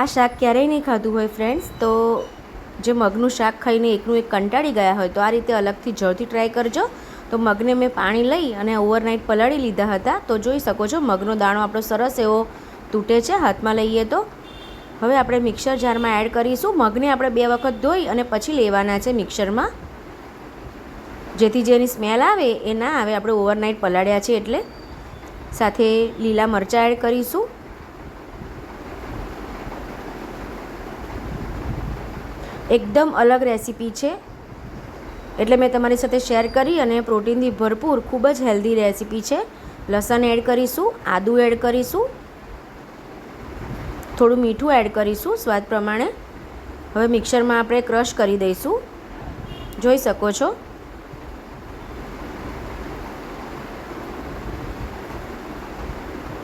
આ શાક ક્યારેય નહીં ખાધું હોય ફ્રેન્ડ્સ તો જે મગનું શાક ખાઈને એકનું એક કંટાળી ગયા હોય, તો આ રીતે અલગથી જળથી ટ્રાય કરજો. તો મગને મેં પાણી લઈ અને ઓવરનાઇટ પલાળી લીધા હતા. તો જોઈ શકો છો, મગનો દાણો આપણો સરસ એવો તૂટે છે. હાથમાં લઈએ તો હવે આપણે મિક્સર જારમાં એડ કરીશું. મગને આપણે બે વખત ધોઈ અને પછી લેવાના છે મિક્સરમાં જેથી જેની સ્મેલ આવે એ ના આવે. આપણે ઓવરનાઇટ પલાળ્યા છે એટલે સાથે લીલા મરચાં એડ કરીશું. એકદમ અલગ રેસીપી છે. એટલે મેં તમારી સાથે શેર કરી અને પ્રોટીનથી ભરપૂર ખૂબ જ હેલ્ધી રેસીપી છે. લસણ એડ કરીશું, આદું એડ કરીશું. થોડું મીઠું એડ કરીશું સ્વાદ પ્રમાણે. હવે મિક્સરમાં આપણે ક્રશ કરી દઈશું. જોઈ શકો છો.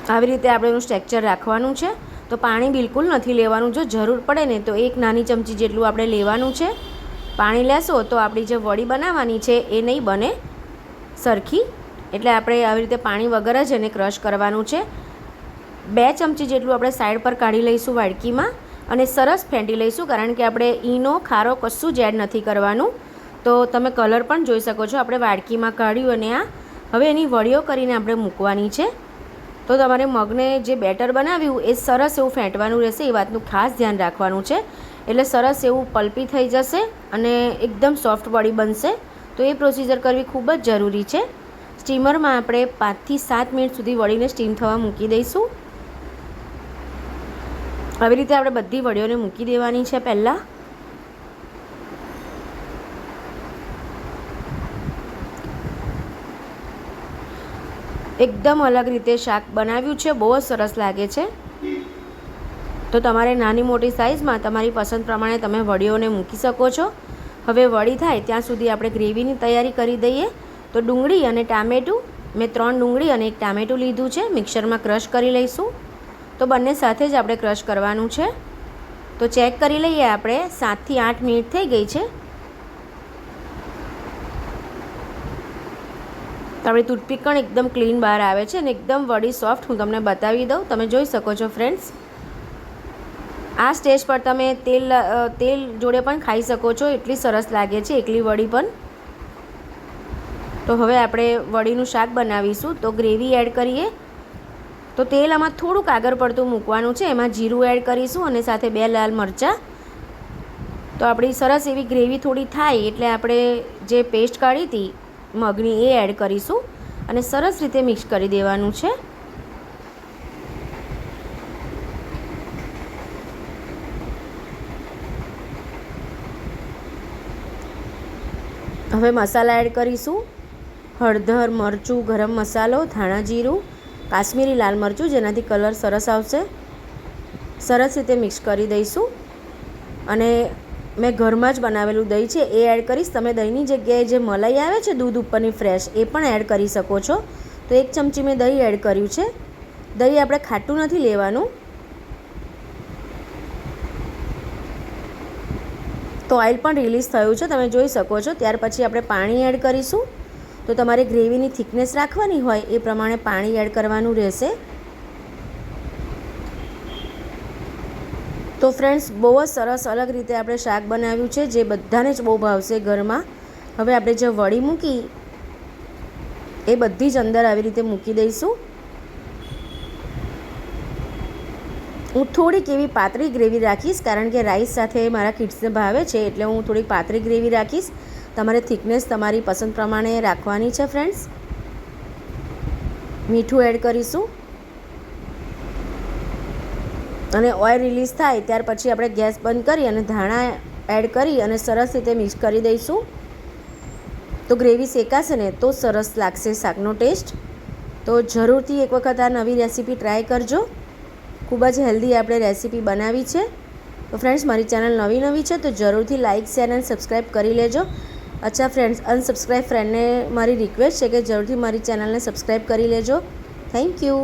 આવી રીતે આપણે એનું સ્ટ્રેક્ચર રાખવાનું છે. તો પાણી બિલકુલ નથી લેવાનું. જો જરૂર પડે ને તો એક નાની ચમચી જેટલું આપણે લેવાનું છે. પાણી લેશો તો આપણી જે વડી બનાવવાની છે એ નહીં બને સરખી. એટલે આપણે આવી રીતે પાણી વગર જ એને ક્રશ કરવાનું છે. બે ચમચી જેટલું આપણે સાઈડ પર કાઢી લઈશું વાડકીમાં અને સરસ ફેંટી લઈશું કારણ કે આપણે ઈનો, ખારો કશું જ એડ નથી કરવાનું. તો તમે કલર પણ જોઈ શકો છો. આપણે વાડકીમાં કાઢ્યું અને આ હવે એની વડીઓ કરીને આપણે મૂકવાની છે. તો તમારે મગને જે બેટર બનાવ્યું એ સરસ એવું ફેંટવાનું રહેશે, એ વાતનું ખાસ ધ્યાન રાખવાનું છે. એટલે સરસ એવું પલ્પી થઈ જશે અને એકદમ સોફ્ટ બોડી બનશે. તો એ પ્રોસિજર કરવી ખૂબ જ જરૂરી છે. સ્ટીમરમાં આપણે પાંચથી સાત મિનિટ સુધી વળીને સ્ટીમ થવા મૂકી દઈશું. આવી રીતે આપણે બધી વડીઓને મૂકી દેવાની છે પહેલાં. એકદમ અલગ રીતે શાક બનાવ્યું છે. બહુ જ સરસ લાગે છે. તો તમારે નાની મોટી સાઇઝમાં તમારી પસંદ પ્રમાણે તમે વડીઓને મૂકી શકો છો. હવે વડી થાય ત્યાં સુધી આપણે ગ્રેવીની તૈયારી કરી દઈએ. તો ડુંગળી અને ટામેટું, મેં ત્રણ ડુંગળી અને એક ટામેટું લીધું છે. મિક્સરમાં ક્રશ કરી લઈશું. તો બંને સાથે જ આપણે ક્રશ કરવાનું છે. તો ચેક કરી લઈએ આપણે. સાતથી આઠ મિનિટ થઈ ગઈ છે. તો આપણી ટૂથપીક પણ એકદમ ક્લીન બહાર આવે છે અને એકદમ વડી સોફ્ટ હું તમને બતાવી દઉં. તમે જોઈ શકો છો ફ્રેન્ડ્સ આ સ્ટેજ પર તમે તેલ તેલ જોડે પણ ખાઈ શકો છો. એટલી સરસ લાગે છે, એકલી વડી પણ. તો હવે આપણે વડીનું શાક બનાવીશું. તો ગ્રેવી એડ કરીએ. તો તેલ આમાં થોડુંક આગળ પડતું મૂકવાનું છે. એમાં જીરું એડ કરીશું અને સાથે બે લાલ મરચાં. તો આપણી સરસ એવી ગ્રેવી થોડી થાય એટલે આપણે જે પેસ્ટ કાઢી હતી મગની એ એડ કરીશું અને સરસ રીતે મિક્સ કરી દેવાનું છે. હવે મસાલા એડ કરીશું. હળદર, મરચું, ગરમ મસાલો, ધાણા જીરું, કાશ્મીરી લાલ મરચું જેનાથી કલર સરસ આવશે. સરસ રીતે મિક્સ કરી દઈશું. અને મેં ઘરમાં જ બનાવેલું દહીં છે, એ એડ કરીશ. તમે દહીંની જગ્યાએ જે મલાઈ આવે છે, દૂધ ઉપરની ફ્રેશ એ પણ એડ કરી શકો છો. તો એક ચમચી મેં દહીં એડ કર્યું છે. દહીં આપણે ખાટું નથી લેવાનું. તો ઓઇલ પણ રિલીઝ થયું છે, તમે જોઈ શકો છો. ત્યાર પછી આપણે પાણી એડ કરીશું. તો તમારે ગ્રેવીની થિકનેસ રાખવાની હોય, એ પ્રમાણે પાણી એડ કરવાનું રહેશે. તો ફ્રેન્ડ્સ બહુ જ સરસ અલગ રીતે આપણે શાક બનાવ્યું છે, જે બધાને જ બહુ ભાવશે ઘરમાં. હવે આપણે જે વડી મૂકી, એ બધી જ અંદર આવી રીતે મૂકી દઈશું. હું થોડીક એવી પાતળી ગ્રેવી રાખીશ, કારણ કે રાઈસ સાથે મારા કિડ્સને ભાવે છે, એટલે હું થોડીક પાતળી ગ્રેવી રાખીશ. તમારે થિકનેસ તમારી પસંદ પ્રમાણે રાખવાની છે ફ્રેન્ડ્સ મીઠું એડ કરીશું. અને ઓઇલ રિલીઝ થાય, ત્યાર પછી આપણે ગેસ બંધ કરી અને ધાણા એડ કરી અને સરસ રીતે મિક્સ કરી દઈશું. તો ગ્રેવી શેકાશે ને, તો સરસ લાગશે શાકનો ટેસ્ટ તો જરૂરથી એક વખત આ નવી રેસીપી ટ્રાય કરજો. ખૂબ જ હેલ્ધી આપણે રેસીપી બનાવી છે. તો ફ્રેન્ડ્સ મારી ચેનલ નવી નવી છે, તો જરૂરથી લાઇક શેર અને સબસ્ક્રાઈબ કરી લેજો. અચ્છા ફ્રેન્ડ્સ અનસબસ્ક્રાઈબ ફ્રેન્ડને મારી રિક્વેસ્ટ છે કે જરૂરથી મારી ચેનલને સબસ્ક્રાઈબ કરી લેજો. Thank you